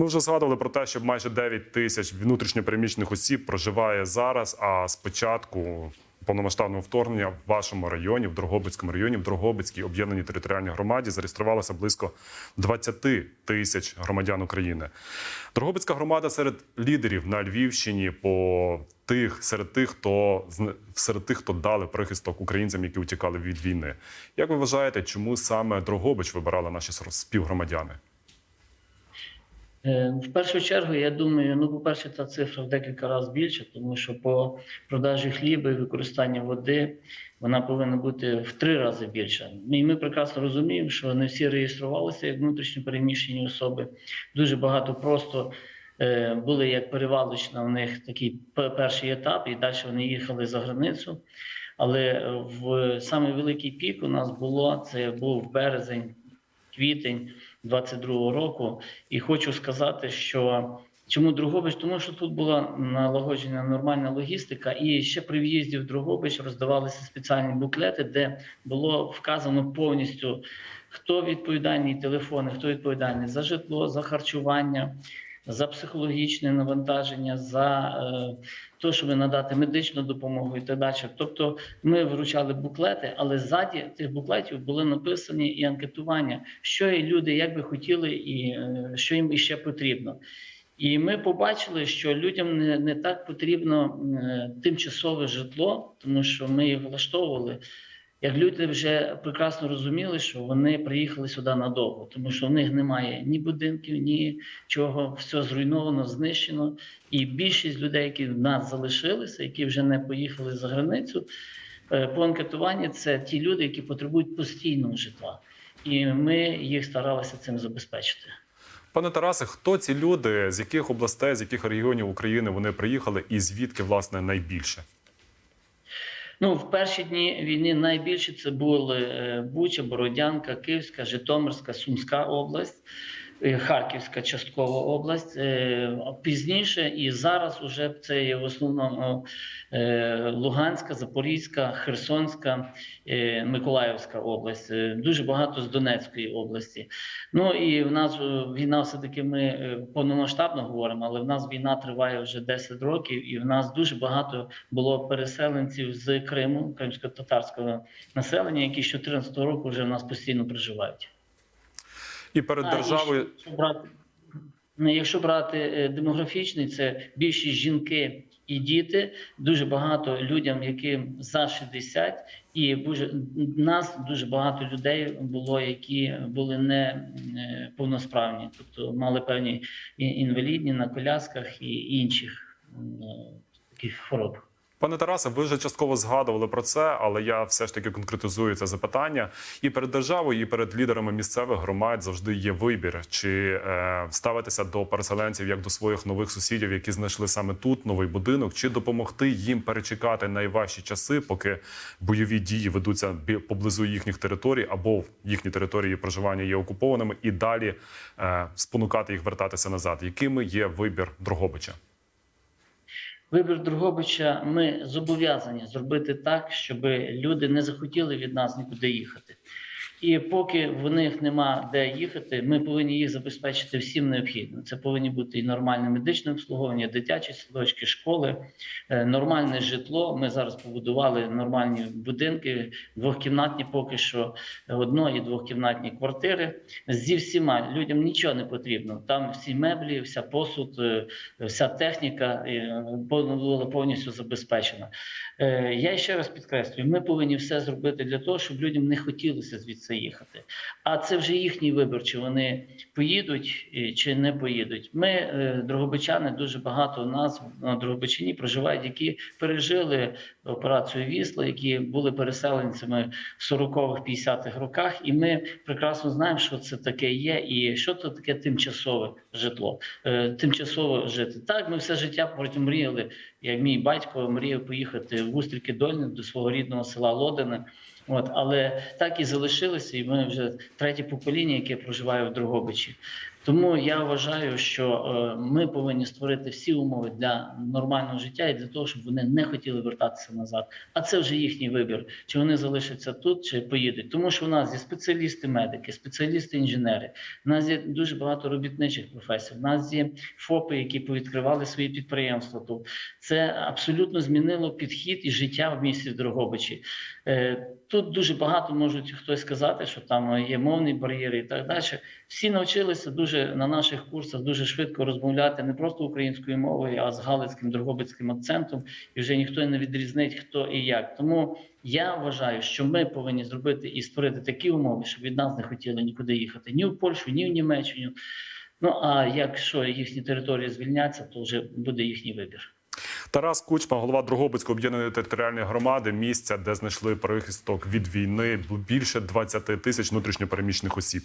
Ми вже згадували про те, що майже 9 тисяч внутрішньопереміщених осіб проживає зараз. А з початку повномасштабного вторгнення в вашому районі, в Дрогобицькому районі, в Дрогобицькій об'єднаній територіальній громаді зареєструвалося близько 20 тисяч громадян України. Дрогобицька громада серед лідерів на Львівщині по тих серед тих, хто серед тих, хто дали прихисток українцям, які утікали від війни. Як ви вважаєте, чому саме Дрогобич вибирали наші співгромадяни? Е, В першу чергу, я думаю, ну, по-перше, та цифра в декілька разів більше, тому що по продажі хліба і використанню води вона повинна бути в три рази більша. Ну, І ми прекрасно розуміємо, що не всі реєструвалися як внутрішньо переміщені особи. Дуже багато просто е, були як перевалочна у них такий перший етап, і далі вони їхали за границю. Але е, в самий великий пік у нас було це був березень, квітень 22-го року. І хочу сказати, що чому Другобич? Тому що тут була налагоджена нормальна логістика, і ще при в'їзді в Другобич роздавалися спеціальні буклети, де було вказано повністю, хто відповідальний телефони, хто відповідальний за житло, за харчування. За психологічне навантаження, за е, те, щоб надати медичну допомогу і так далі. Тобто ми вручали буклети, але ззаді тих буклетів були написані і анкетування, що і люди як би хотіли, і е, що їм іще потрібно. І ми побачили, що людям не, не так потрібно е, тимчасове житло, тому що ми їх влаштовували. Як люди вже прекрасно розуміли, що вони приїхали сюди надовго, тому що в них немає ні будинків, ні чого, все зруйновано, знищено. І більшість людей, які в нас залишилися, які вже не поїхали за границю, е, по анкетуванні це ті люди, які потребують постійного житла. І ми їх старалися цим забезпечити. Пане Тарасе, хто ці люди, з яких областей, з яких регіонів України вони приїхали, і звідки власне найбільше? Ну, в перші дні війни найбільше це були е, Буча, Бородянка, Київська, Житомирська, Сумська область, Харківська часткова область. Е, Пізніше і зараз уже це є в основному е, Луганська, Запорізька, Херсонська, е, Миколаївська область. Е, Дуже багато з Донецької області. Ну і в нас е, війна, все-таки ми е, повномасштабно говоримо, але в нас війна триває вже 10 років, і в нас дуже багато було переселенців з Криму, кримсько-татарського населення, які з 2014 року вже в нас постійно проживають. І перед А, державою якщо брати, ну, якщо брати е, демографічний, це більшість жінки і діти. Дуже багато людям, яким за 60, і дуже нас дуже багато людей було, які були не е, повносправні, тобто мали певні інвалідні на колясках і інших е, таких хвороб. Пане Тарасе, ви вже частково згадували про це, але я все ж таки конкретизую це запитання. І перед державою, і перед лідерами місцевих громад завжди є вибір: чи е, ставитися до переселенців як до своїх нових сусідів, які знайшли саме тут новий будинок, чи допомогти їм перечекати найважчі часи, поки бойові дії ведуться поблизу їхніх територій, або їхні території проживання є окупованими, і далі е, спонукати їх вертатися назад. Якими є вибір Дрогобича? Вибір Другобича ми зобов'язані зробити так, щоб люди не захотіли від нас нікуди їхати. І поки в них нема де їхати, ми повинні їх забезпечити всім необхідним. Це повинні бути і нормальне медичне обслуговування, дитячі садочки, школи, е, нормальне житло. Ми зараз побудували нормальні будинки, двохкімнатні, поки що одно- і двохкімнатні квартири. Зі всіма людям нічого не потрібно. Там всі меблі, вся посуд, е, вся техніка е, була повністю забезпечена. Я ще раз підкреслюю: ми повинні все зробити для того, щоб людям не хотілося звідси їхати. А це вже їхній вибір, чи вони поїдуть е, чи не поїдуть. Ми, е, дрогобичани, дуже багато у нас на Дрогобичині проживають, які пережили операцію Вісла, які були переселенцями в 40-х, 50-х роках, і ми прекрасно знаємо, що це таке є, і що це таке тимчасове житло, е, тимчасово жити. Так, ми все життя потім мріяли. Як мій батько мріяв поїхати в Устріки Дольне до свого рідного села Лодине. От, але так і залишилося, і ми вже третє покоління, яке проживає в Дрогобичі. Тому я вважаю, що е, ми повинні створити всі умови для нормального життя і для того, щоб вони не хотіли вертатися назад. А це вже їхній вибір, чи вони залишаться тут, чи поїдуть. Тому що в нас є спеціалісти, медики, спеціалісти, інженери. У нас є дуже багато робітничих професій. У нас є ФОПи, які повідкривали свої підприємства. Тут це абсолютно змінило підхід і життя в місті Дрогобичі. Е, Тут дуже багато можуть хтось сказати, що там є мовні бар'єри і так далі. Всі навчилися на наших курсах дуже швидко розмовляти не просто українською мовою, а з галицьким дрогобицьким акцентом, і вже ніхто не відрізнить, хто і як. Тому я вважаю, що ми повинні зробити і створити такі умови, щоб від нас не хотіли нікуди їхати ні в Польщу, ні в Німеччину. Ну а якщо їхні території звільняться, то вже буде їхній вибір. Тарас Кучма, голова Дрогобицької об'єднаної територіальної громади, місця, де знайшли прихисток від війни більше 20 тисяч внутрішньопереміщених осіб.